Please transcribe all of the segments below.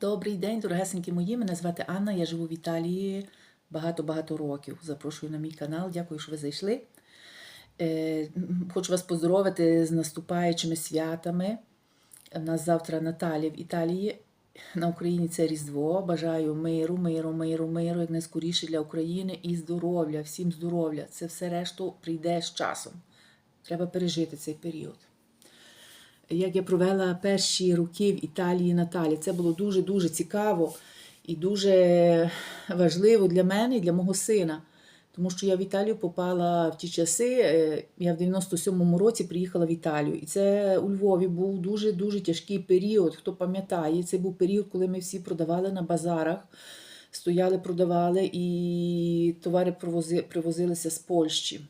Добрий день, дорогесенькі мої. Мене звати Анна. Я живу в Італії багато-багато років. Запрошую на мій канал. Дякую, що ви зайшли. Е, Хочу вас поздоровити з наступаючими святами. У нас завтра Наталя в Італії. На Україні це Різдво. Бажаю миру, миру, миру, миру, як найскоріше для України і здоров'я, всім здоров'я. Це все решту прийде з часом. Треба пережити цей період як я провела перші роки в Італії Наталі. Це було дуже-дуже цікаво і дуже важливо для мене і для мого сина. Тому що я в Італію попала в ті часи. е, Я в 97-му році приїхала в Італію. І це у Львові був дуже-дуже тяжкий період. Хто пам'ятає, це був період, коли ми всі продавали на базарах, стояли, продавали, і товари привози- привозилися з Польщі.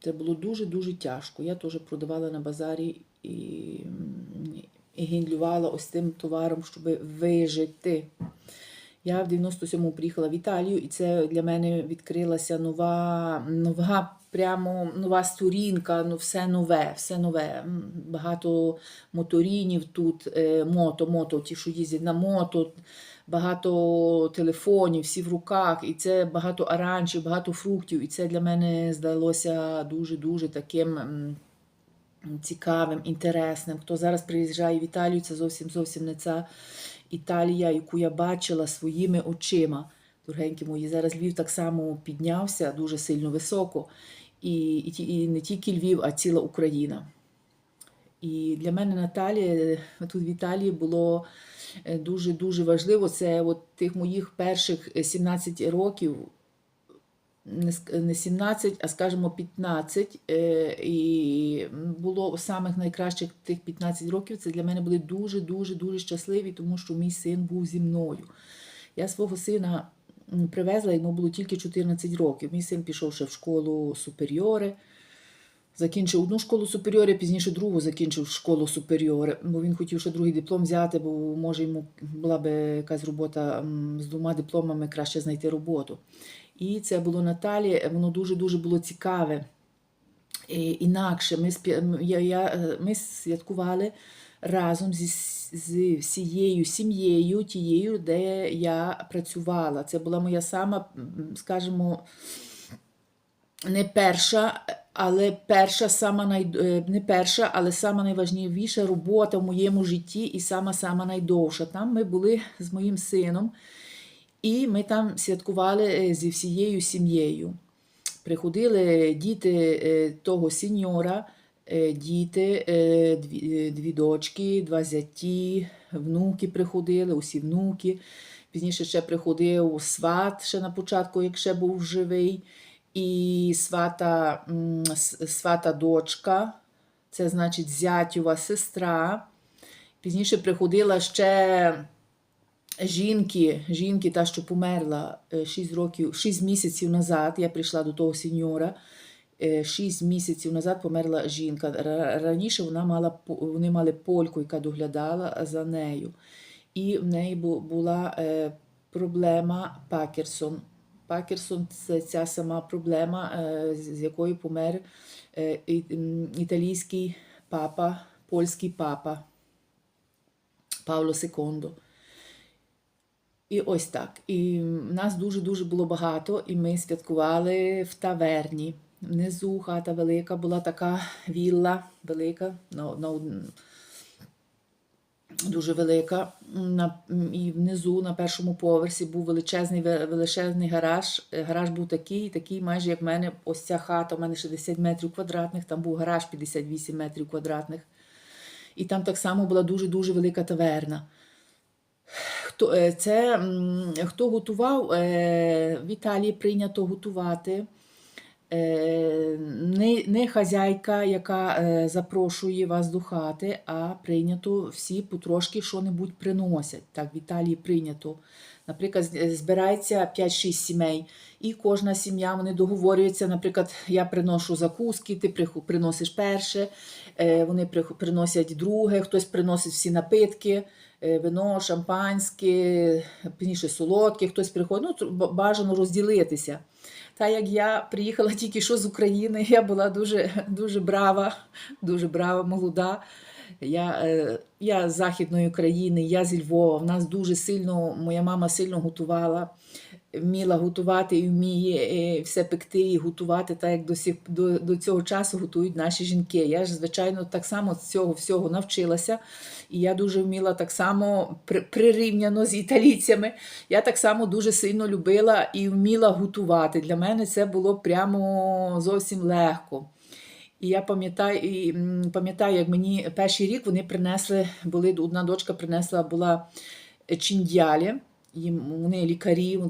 Це було дуже-дуже тяжко. Я теж продавала на базарі і, і гендлювала ось тим товаром, щоб вижити. Я в 97-му приїхала в Італію, і це для мене відкрилася нова, нова, прямо нова сторінка, ну все нове, все нове. Багато моторінів тут, е, мото, мото, ті, що їздять на мото, багато телефонів, всі в руках, і це багато оранжів, багато фруктів. І це для мене здалося дуже-дуже таким. цікавим, інтересним. Хто зараз приїжджає в Італію, це зовсім зовсім не ця Італія, яку я бачила своїми очима. Дорогенькі мої, зараз Львів так само піднявся дуже сильно високо. І, і, і не тільки Львів, а ціла Україна. І для мене Наталія тут в Італії було дуже-дуже важливо. Це от тих моїх перших е, 17 років, не 17, а скажімо 15. е, І було самих найкращих тих 15 років. Це для мене були дуже, дуже, дуже щасливі, тому що мій син був зі мною. Я свого сина привезла, йому було тільки 14 років. Мій син пішов ще в школу суперіори. Закінчив одну школу суперіори, пізніше другу закінчив школу суперіори, бо він хотів ще другий диплом взяти, бо може йому була би якась робота з двома дипломами краще знайти роботу. І це було Наталі, воно дуже-дуже було цікаве. І, інакше ми, я, я, е, ми святкували разом зі, з всією сім'єю, тією, де я працювала. Це була моя сама, скажімо, не перша, але перша, сама най... е, не перша, але сама найважливіша робота в моєму житті і сама сама найдовша. Там ми були з моїм сином, і ми там святкували е, зі всією сім'єю. Приходили діти е, того сеньора, діти, дві, дочки, два зяті, внуки приходили, усі внуки. Пізніше ще приходив сват ще на початку, як ще був живий, і свата, свата дочка, це значить зятюва сестра. Пізніше приходила ще жінки, жінки, та, що померла 6 років, 6 місяців назад. Я прийшла до того сеньора. 6 місяців назад померла жінка. Раніше вона мала, вони мали польку, яка доглядала за нею. І в неї була е, проблема Пакерсон. Пакерсон це ця сама проблема, е, з якою помер е, італійський папа, польський папа Павло II. І ось так. І нас дуже-дуже було багато, і ми святкували в таверні. Внизу хата велика, була така вілла велика, на, на, дуже велика. На, і внизу, на першому поверсі, був величезний величезний гараж. Е, Гараж був такий, такий, майже як в мене, ось ця хата, у мене 60 метрів квадратних, там був гараж 58 метрів квадратних. І там так само була дуже-дуже велика таверна. Хто, е, це, хто готував, е, в прийнято готувати. Е, Не, не хазяйка, яка е, запрошує вас до хати, а прийнято всі потрошки що-небудь приносять. Так, в Італії прийнято. Наприклад, збирається 5-6 сімей, і кожна сім'я вони договорюються. Наприклад, я приношу закуски, ти приносиш перше, е, вони приносять друге, хтось приносить всі напитки, вино, шампанське, пізніше солодке, хтось приходить. Ну, бажано розділитися. Та як я приїхала тільки що з України, я була дуже, дуже брава, дуже брава, молода. Я, е, я з Західної України, я зі Львова. В нас дуже сильно, моя мама сильно готувала, вміла готувати і вміє е, все пекти і готувати, так як до, сих, до, до цього часу готують наші жінки. Я ж, звичайно, так само з цього всього навчилася. І я дуже вміла так само при- прирівняно з італійцями. Я так само дуже сильно любила і вміла готувати. Для мене це було прямо зовсім легко. І я пам'ятаю, і, пам'ятаю, як мені перший рік вони принесли, були одна дочка принесла була чиндялі. Їм вони лікарі,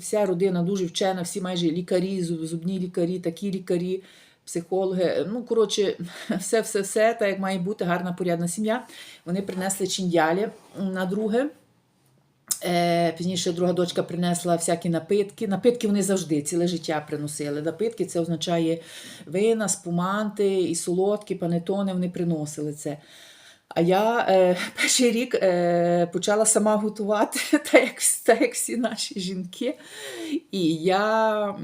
вся родина дуже вчена, всі майже лікарі, зубні лікарі, такі лікарі, психологи. Ну, коротше, все, все, все, так як має бути гарна порядна сім'я. Вони принесли чиндялі на друге. Е, пізніше друга дочка принесла всякі напитки. Напитки вони завжди ціле життя приносили. Напитки це означає вина, спуманти і солодкі, панетони вони приносили це. А я е, перший рік е, почала сама готувати, так як, так як всі наші жінки. І я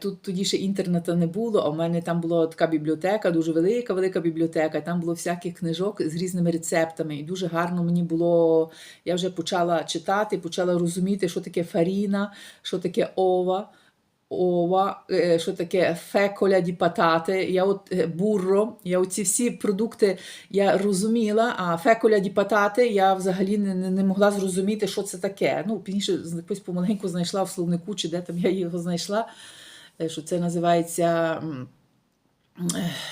тут тоді ще інтернету не було, а в мене там була така бібліотека, дуже велика, велика бібліотека. Там було всяких книжок з різними рецептами. І дуже гарно мені було. Я вже почала читати, почала розуміти, що таке фаріна, що таке ова. Ова, е, що таке феколя ді патати, я от е, бурро, я оці всі продукти я розуміла, а феколя ді патати я взагалі не, не, могла зрозуміти, що це таке. Ну, пізніше якось помаленьку знайшла в словнику, чи де там я його знайшла, е, що це називається.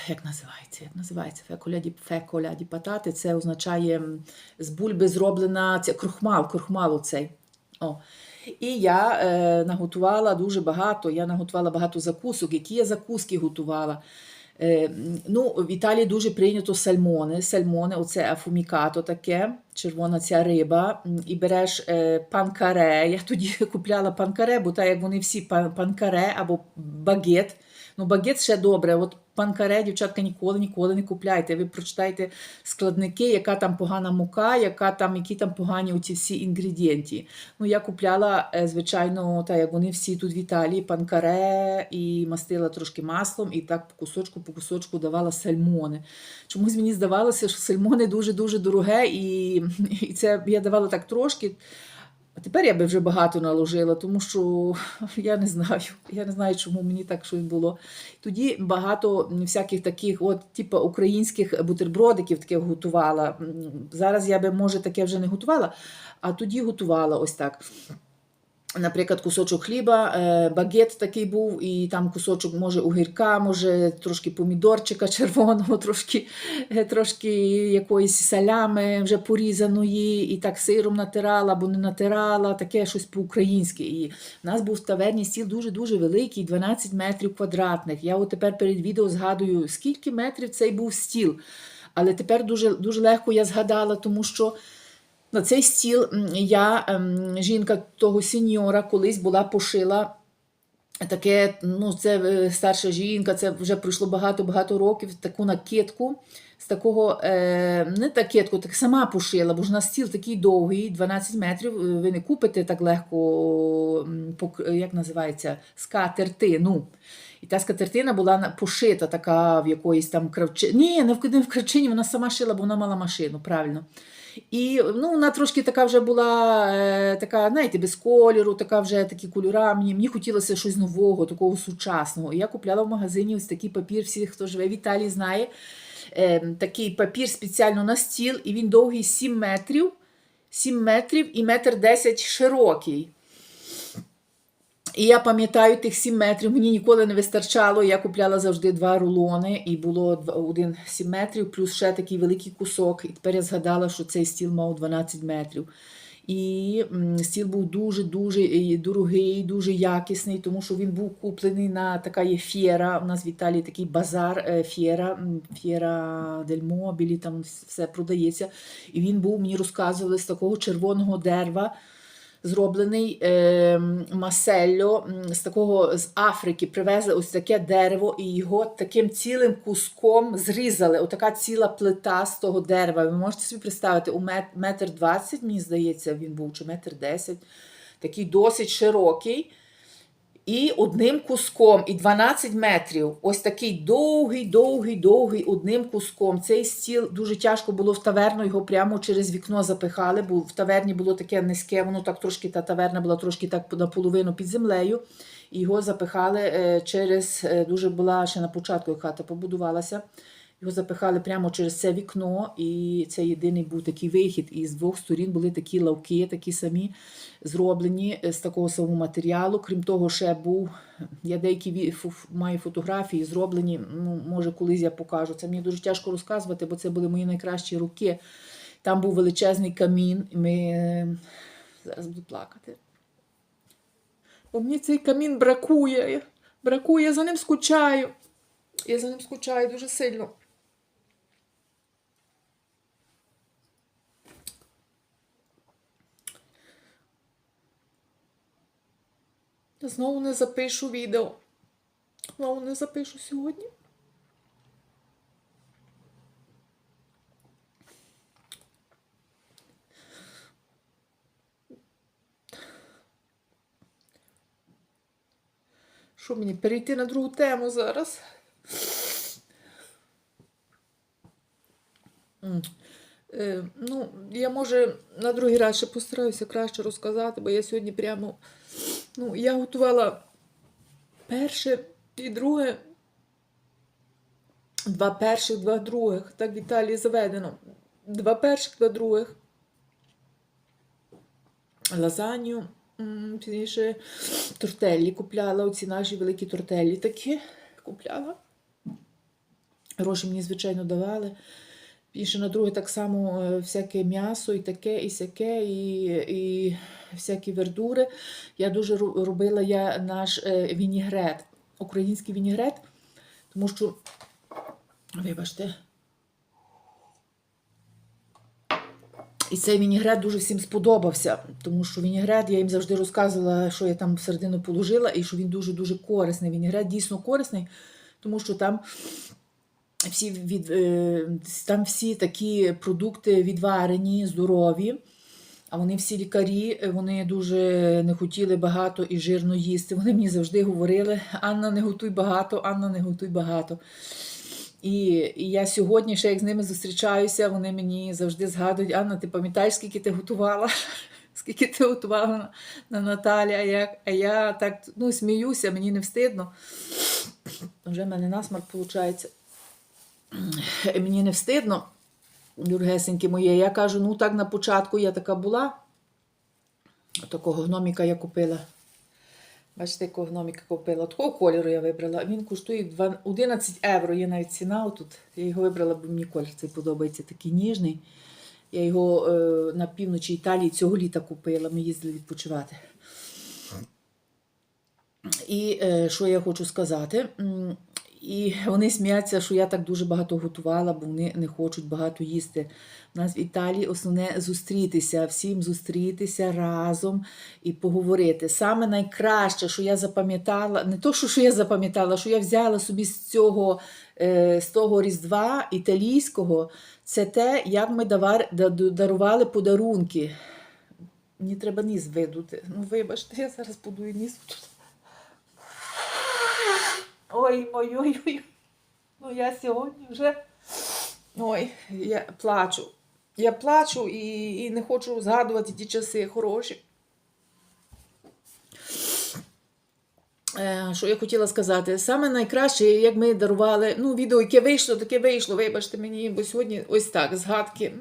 Як називається? Як називається? Феколя ді, феколя ді патати. Це означає з бульби зроблена це крохмал, крохмал оцей. О. І я е, наготувала дуже багато. Я наготувала багато закусок. Які я закуски готувала? Е, ну, в Італії дуже прийнято сальмони. Сальмони, оце афумікато таке, червона ця риба. І береш е, панкаре. Я тоді купляла панкаре, бо так як вони всі панкаре або багет. Ну, багет ще добре. От панкаре, дівчатка, ніколи, ніколи не купляйте. Ви прочитайте складники, яка там погана мука, яка там, які там погані оці всі інгредієнти. Ну, я купляла, е, звичайно, так як вони всі тут в Італії, панкаре і мастила трошки маслом, і так по кусочку, по кусочку давала сальмони. Чомусь мені здавалося, що сальмони дуже-дуже дороге, і, і це я давала так трошки. А тепер я би вже багато наложила, тому що я не знаю. Я не знаю, чому мені так щось було. Тоді багато всяких таких, от, типу, українських бутербродиків таких готувала. Зараз я би, може, таке вже не готувала, а тоді готувала ось так. Наприклад, кусочок хліба, е, багет такий був, і там кусочок, може, огірка, може, трошки помідорчика червоного, трошки, е, трошки якоїсь салями вже порізаної, і так сиром натирала або не натирала, таке щось по-українськи. І в нас був таверні стіл дуже-дуже великий, 12 метрів квадратних. Я от тепер перед відео згадую, скільки метрів цей був стіл. Але тепер дуже, дуже легко я згадала, тому що на цей стіл я, ем, жінка того сеньора, колись була пошила таке, ну, це е, старша жінка, це вже пройшло багато-багато років, таку накидку. З такого, е, не накидку, так сама пошила, бо ж на стіл такий довгий, 12 метрів. е, Ви не купите так легко, як називається, скатертину. І та скатертина була пошита така в якоїсь там кравчині. Ні, не в, не в кравчині, вона сама шила, бо вона мала машину, правильно. І ну, вона трошки така вже була, е, така, знаєте, без кольору, така вже такі кольора. Мені, мені хотілося щось нового, такого сучасного. І я купляла в магазині ось такий папір, всі, хто живе в Італії, знає. Е, такий папір спеціально на стіл, і він довгий 7 метрів, 7 метрів і метр 10 широкий. І я пам'ятаю тих 7 метрів, мені ніколи не вистачало. Я купляла завжди два рулони, і було один 7 метрів, плюс ще такий великий кусок. І тепер я згадала, що цей стіл мав 12 метрів. І стіл був дуже-дуже дорогий, дуже якісний, тому що він був куплений на така є фєра. У нас в Італії такий базар е, фєра, фєра дель мобілі, там все продається. І він був, мені розказували, з такого червоного дерева зроблений е, масельо з такого з Африки. Привезли ось таке дерево, і його таким цілим куском зрізали. Отака ціла плита з того дерева. Ви можете собі представити, у мет- метр двадцять, мені здається, він був, чи метр десять. Такий досить широкий. І одним куском, і 12 метрів. Ось такий довгий, довгий, довгий одним куском. Цей стіл дуже тяжко було в таверну, його прямо через вікно запихали, бо в таверні було таке низьке, воно так трошки, та таверна була трошки так наполовину під землею. Його запихали е, через, е, дуже була ще на початку, як хата побудувалася. Його запихали прямо через це вікно, і це єдиний був такий вихід. І з двох сторін були такі лавки, такі самі зроблені е, з такого самого матеріалу. Крім того, ще був. Я деякі маю фотографії зроблені. Ну, може, колись я покажу. Це мені дуже тяжко розказувати, бо це були мої найкращі роки. Там був величезний камін. Ми е, зараз буду плакати. Бо мені цей камін бракує. Бракує, я за ним скучаю. Я за ним скучаю дуже сильно. Знову не запишу відео. Знову не запишу сьогодні. Що мені перейти на другу тему зараз? Е, ну, я може на другий раз ще постараюся краще розказати, бо я сьогодні прямо. Ну, я готувала перше і друге. Два перших, два других. Так в Італії заведено. Два перших, два других. Лазанью. Пізніше тортеллі купляла. Оці наші великі тортеллі такі купляла. Гроші мені, звичайно, давали. І ще на друге так само е, всяке м'ясо, і таке, і сяке, і, і всякі вердури. Я дуже робила я наш е, вінігрет, український вінігрет, тому що, вибачте, і цей вінігрет дуже всім сподобався, тому що вінігрет, я їм завжди розказувала, що я там всередину положила, і що він дуже-дуже корисний. Вінігрет дійсно корисний, тому що там всі від, е, там всі такі продукти відварені, здорові. А вони всі лікарі, е, вони дуже не хотіли багато і жирно їсти. Вони мені завжди говорили: Анна, не готуй багато, Анна, не готуй багато. І, і я сьогодні, ще як з ними зустрічаюся, вони мені завжди згадують: Анна, ти пам'ятаєш, скільки ти готувала? Скільки ти готувала на, на Наталі, а я, а я так ну, сміюся, мені не встидно. Вже в мене насмарк виходить. Мені не встидно, дорогесеньке моє. Я кажу, ну так на початку я така була. Такого гноміка я купила. Бачите, якого гноміка купила. Такого кольору я вибрала. Він коштує два- 11 євро. Є навіть ціна отут. Я його вибрала, бо мені колір цей подобається, такий ніжний. Я його е, на півночі Італії цього літа купила. Ми їздили відпочивати. І е, що я хочу сказати? І вони сміються, що я так дуже багато готувала, бо вони не хочуть багато їсти. У нас в Італії основне зустрітися, всім зустрітися разом і поговорити. Саме найкраще, що я запам'ятала, не то, що, що я запам'ятала, що я взяла собі з цього е, з того Різдва італійського, це те, як ми дарували подарунки. Мені треба ніс видути. Ну, вибачте, я зараз подую ніс тут. Ой, ой, ой, ой. Ну я сьогодні вже. Ой, я плачу. Я плачу і, і не хочу згадувати ті часи хороші. Е, Що я хотіла сказати? Саме найкраще, як ми дарували, ну, відео, яке вийшло, таке вийшло, вибачте мені, бо сьогодні ось так, згадки.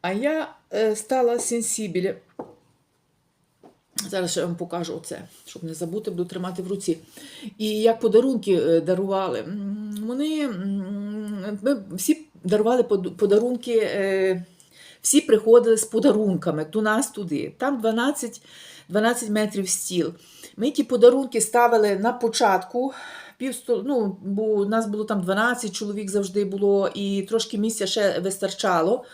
А я е, стала сенсібілі. Зараз я вам покажу оце, щоб не забути, буду тримати в руці. І як подарунки е, дарували. Вони ми всі дарували подарунки, е, всі приходили з подарунками до нас туди. Там 12, 12 метрів стіл. Ми ті подарунки ставили на початку. Півсто, ну, бо у нас було там 12 чоловік завжди було, і трошки місця ще вистачало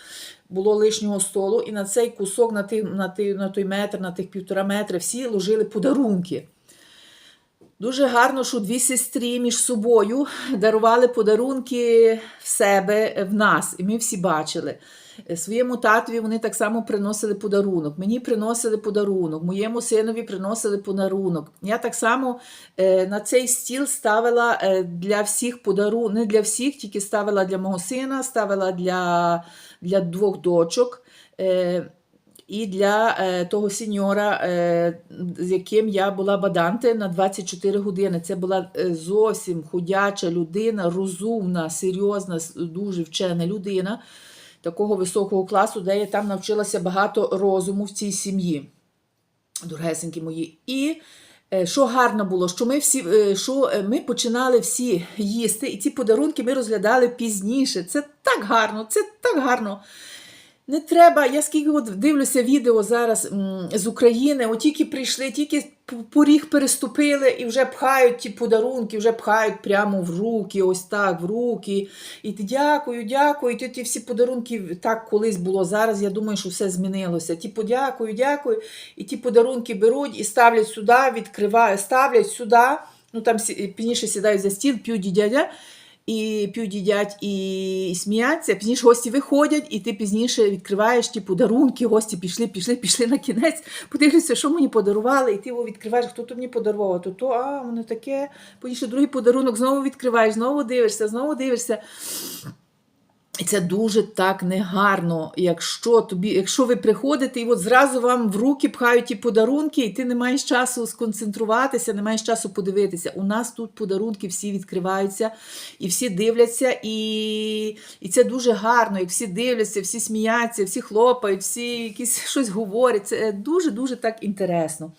було лишнього столу, і на цей кусок, на, той, на, той, на той метр, на тих півтора метра, всі ложили подарунки. Дуже гарно, що дві сестри між собою дарували подарунки в себе, в нас, і ми всі бачили. Е, Своєму татові вони так само приносили подарунок. Мені приносили подарунок, моєму синові приносили подарунок. Я так само е, на цей стіл ставила е, для всіх подарунок, не для всіх, тільки ставила для мого сина, ставила для, для двох дочок. Е, і для е, того сеньора, е, з яким я була баданте на 24 години. Це була зовсім ходяча людина, розумна, серйозна, дуже вчена людина такого високого класу, де я там навчилася багато розуму в цій сім'ї. Дорогесенькі мої. І що гарно було, що ми всі е, що е, ми починали всі їсти, і ці подарунки ми розглядали пізніше. Це так гарно, це так гарно. Не треба, я скільки от дивлюся відео зараз м, з України, от тільки прийшли, тільки поріг переступили і вже пхають ті подарунки, вже пхають прямо в руки, ось так, в руки. І ти дякую, дякую. І ті всі подарунки так колись було. Зараз я думаю, що все змінилося. Ті подякую, дякую. І ті подарунки беруть і ставлять сюди, відкривають, ставлять сюди. Ну там пізніше сідають за стіл, п'ють дядя і п'ють їдять і, сміяться. Пізніше гості виходять, і ти пізніше відкриваєш ті подарунки. Гості пішли, пішли, пішли на кінець. Подивишся, що мені подарували, і ти його відкриваєш, хто то мені подарував, то то, а воно таке. Пізніше другий подарунок знову відкриваєш, знову дивишся, знову дивишся. І це дуже так негарно, якщо тобі, якщо ви приходите, і от зразу вам в руки пхають ті подарунки, і ти не маєш часу сконцентруватися, не маєш часу подивитися. У нас тут подарунки всі відкриваються, і всі дивляться, і, і це дуже гарно. Як всі дивляться, всі сміються, всі хлопають, всі якісь щось говорять. Це дуже-дуже так інтересно.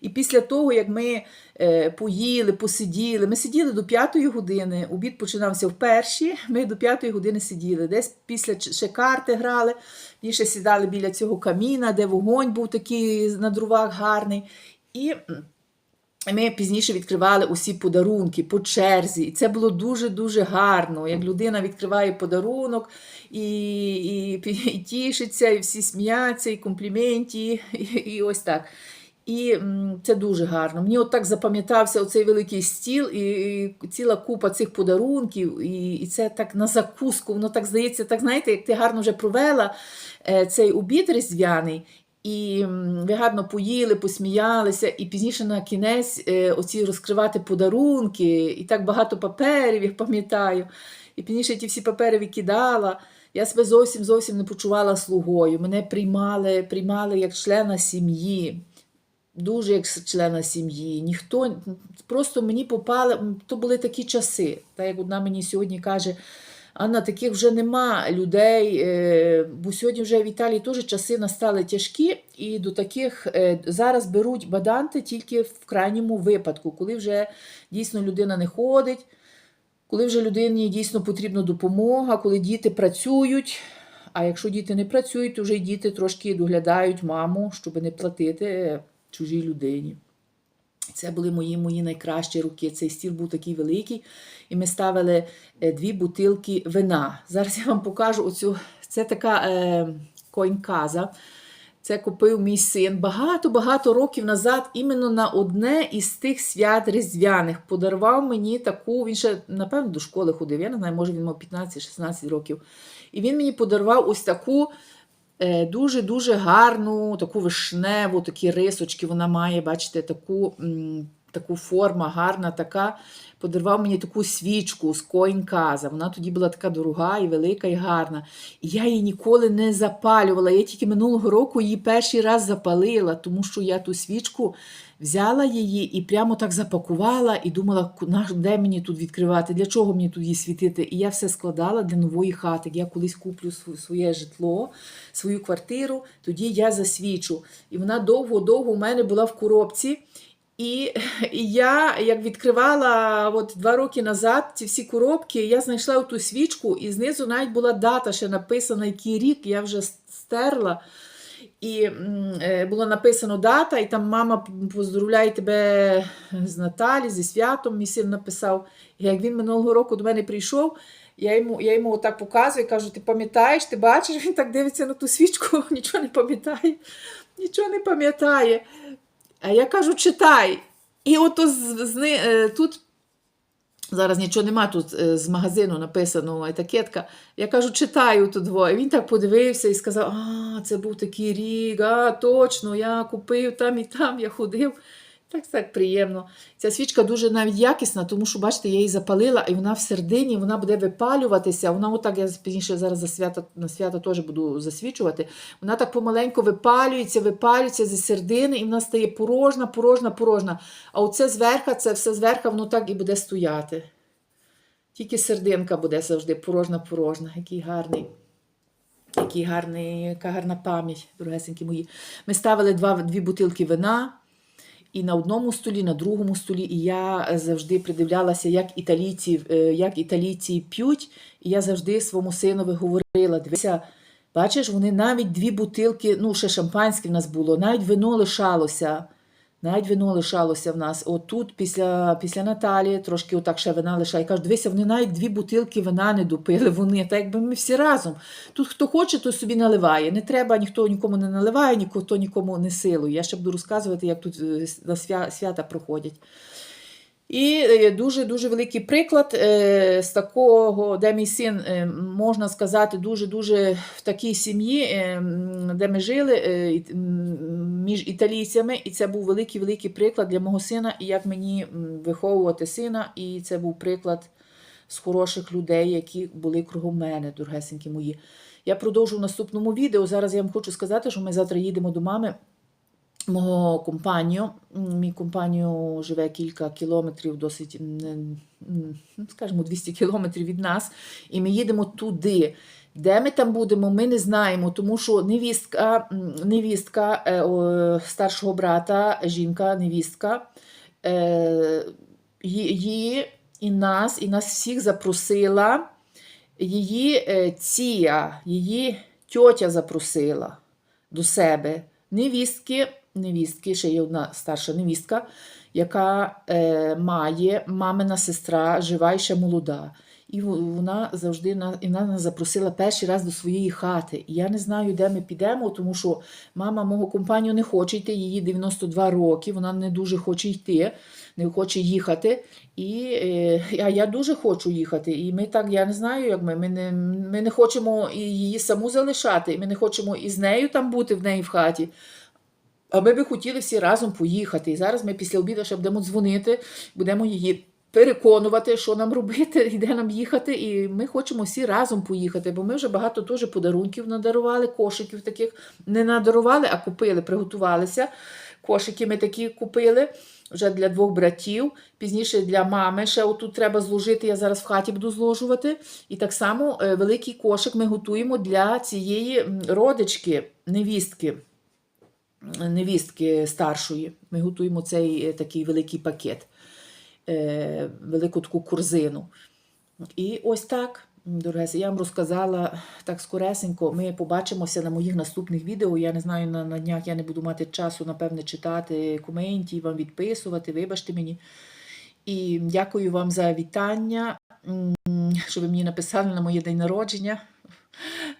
І після того, як ми е, поїли, посиділи, ми сиділи до п'ятої години, обід починався в першій, ми до п'ятої години сиділи. Десь після ще карти грали, більше сідали біля цього каміна, де вогонь був такий на дровах гарний. І ми пізніше відкривали усі подарунки по черзі. І це було дуже-дуже гарно. Як людина відкриває подарунок і, і, і тішиться, і всі сміються, і компліменті, і, і ось так. І це дуже гарно. Мені от так запам'ятався оцей великий стіл, і, ціла купа цих подарунків, і, це так на закуску. Воно так здається, так знаєте, як ти гарно вже провела е, цей обід різдвяний. І ви гарно поїли, посміялися, і пізніше на кінець е, оці розкривати подарунки, і так багато паперів, я пам'ятаю. І пізніше ті всі папери викидала. Я себе зовсім зовсім не почувала слугою. Мене приймали, приймали як члена сім'ї дуже як члена сім'ї. Ніхто просто мені попали, то були такі часи. Та як одна мені сьогодні каже, Анна, таких вже нема людей, е, бо сьогодні вже в Італії теж часи настали тяжкі, і до таких е, зараз беруть баданти тільки в крайньому випадку, коли вже дійсно людина не ходить. Коли вже людині дійсно потрібна допомога, коли діти працюють, а якщо діти не працюють, то вже й діти трошки доглядають маму, щоб не платити чужій людині. Це були мої мої найкращі роки. Цей стіл був такий великий, і ми ставили е, дві бутилки вина. Зараз я вам покажу оцю. Це така е, коньказа. Це купив мій син багато-багато років назад, іменно на одне із тих свят різдвяних. Подарував мені таку, він ще, напевно, до школи ходив, я не знаю, може він мав 15-16 років. І він мені подарував ось таку дуже-дуже гарну, таку вишневу, такі рисочки вона має, бачите, таку, таку форма гарна, така. Подарував мені таку свічку з коінказа. Вона тоді була така дорога і велика, і гарна. І я її ніколи не запалювала. Я тільки минулого року її перший раз запалила, тому що я ту свічку взяла її і прямо так запакувала і думала, де мені тут відкривати, для чого мені тут її світити. І я все складала для нової хати. Я колись куплю св- своє житло, свою квартиру, тоді я засвічу. І вона довго-довго у мене була в коробці. І, і я, як відкривала от два роки назад ці всі коробки, я знайшла ту свічку, і знизу навіть була дата ще написана, який рік, я вже стерла. І е, було написано дата, і там мама поздоровляє тебе з Наталі, зі святом. Мій син написав. І як він минулого року до мене прийшов, я йому, я йому отак показую, кажу: ти пам'ятаєш, ти бачиш? Він так дивиться на ту свічку, нічого не пам'ятає, нічого не пам'ятає. А я кажу, читай. І з, е, тут Зараз нічого нема тут е, з магазину написано етикетка. Я кажу, читаю тут двоє. Він так подивився і сказав: А, це був такий рік, а точно, я купив там і там, я ходив. Так, так приємно. Ця свічка дуже навіть якісна, тому що, бачите, я її запалила, і вона в середині вона буде випалюватися. Вона отак, я пізніше зараз за свято, на свято теж буду засвічувати. Вона так помаленьку випалюється, випалюється зі середини, і вона стає порожна, порожна, порожна. А оце зверху, це все зверху, воно так і буде стояти. Тільки серединка буде завжди порожна, порожна. Який гарний. Який гарний, яка гарна пам'ять, дорогесенькі мої. Ми ставили два, дві бутилки вина. І на одному столі, на другому столі, і я завжди придивлялася, як італійці, е, як італійці п'ють. І я завжди своєму синові говорила: дивися, бачиш, вони навіть дві бутилки, ну ще шампанське в нас було, навіть вино лишалося. Навіть вино лишалося в нас. Отут, після, після Наталі, трошки отак ще вина лишає. Кажуть, дивися, вони навіть дві бутилки вина не допили. Вони, так якби ми всі разом. Тут хто хоче, то собі наливає. Не треба, ніхто нікому не наливає, ніхто нікому не силує. Я ще буду розказувати, як тут е, на свя- свята проходять. І дуже-дуже великий приклад е, з такого, де мій син, е, можна сказати, дуже-дуже в такій сім'ї, е, де ми жили між італійцями, і це був великий-великий приклад для мого сина, і як мені виховувати сина. І це був приклад з хороших людей, які були кругом мене, дорогесенькі мої. Я продовжу в наступному відео. Зараз я вам хочу сказати, що ми завтра їдемо до мами мого компанію. Мій компанію живе кілька кілометрів, досить, скажімо, 200 кілометрів від нас. І ми їдемо туди. Де ми там будемо, ми не знаємо, тому що невістка, невістка е, старшого брата, жінка, невістка, е, її і нас, і нас всіх запросила. Її е, ція, її тьотя запросила до себе невістки, невістки, ще є одна старша невістка, яка е, має мамина сестра, жива і ще молода. І вона завжди і вона нас запросила перший раз до своєї хати. І я не знаю, де ми підемо, тому що мама мого компанію не хоче йти, їй 92 роки, вона не дуже хоче йти, не хоче їхати. І е, а я дуже хочу їхати. І ми так, я не знаю, як ми. Ми не, ми не хочемо її саму залишати, ми не хочемо і з нею там бути в неї в хаті. А ми би хотіли всі разом поїхати. І зараз ми після обіду ще будемо дзвонити, будемо її переконувати, що нам робити, і де нам їхати. І ми хочемо всі разом поїхати, бо ми вже багато теж подарунків надарували, кошиків таких не надарували, а купили, приготувалися. Кошики ми такі купили вже для двох братів. Пізніше для мами. Ще отут треба зложити. Я зараз в хаті буду зложувати. І так само е, великий кошик ми готуємо для цієї родички, невістки невістки старшої. Ми готуємо цей е, такий великий пакет, велику таку корзину. І ось так, дорогесі, я вам розказала так скоресенько. Ми побачимося на моїх наступних відео. Я не знаю, на, на днях я не буду мати часу, напевне, читати коментів, вам відписувати, вибачте мені. І дякую вам за вітання, що ви мені написали на моє день народження.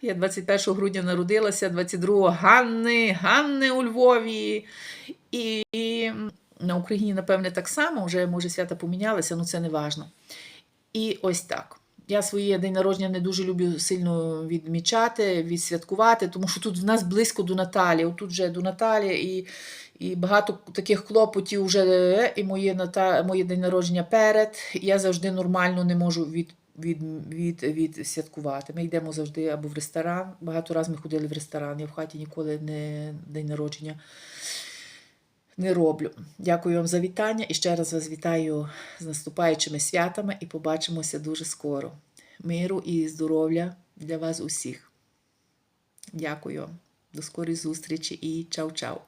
Я 21 грудня народилася, 22 Ганни, Ганни у Львові. І на Україні, напевне, так само, вже може свята помінялися, але це не важно. І ось так. Я своє день народження не дуже люблю сильно відмічати, відсвяткувати, тому що тут в нас близько до Наталі. Тут вже до Наталі і, і багато таких клопотів вже е, і моє, ната, моє день народження перед. Я завжди нормально не можу від, від, від, відсвяткувати. Ми йдемо завжди або в ресторан. Багато разів ми ходили в ресторан. Я в хаті ніколи не день народження не роблю. Дякую вам за вітання і ще раз вас вітаю з наступаючими святами і побачимося дуже скоро. Миру і здоров'я для вас усіх. Дякую. До скорої зустрічі і чау-чау.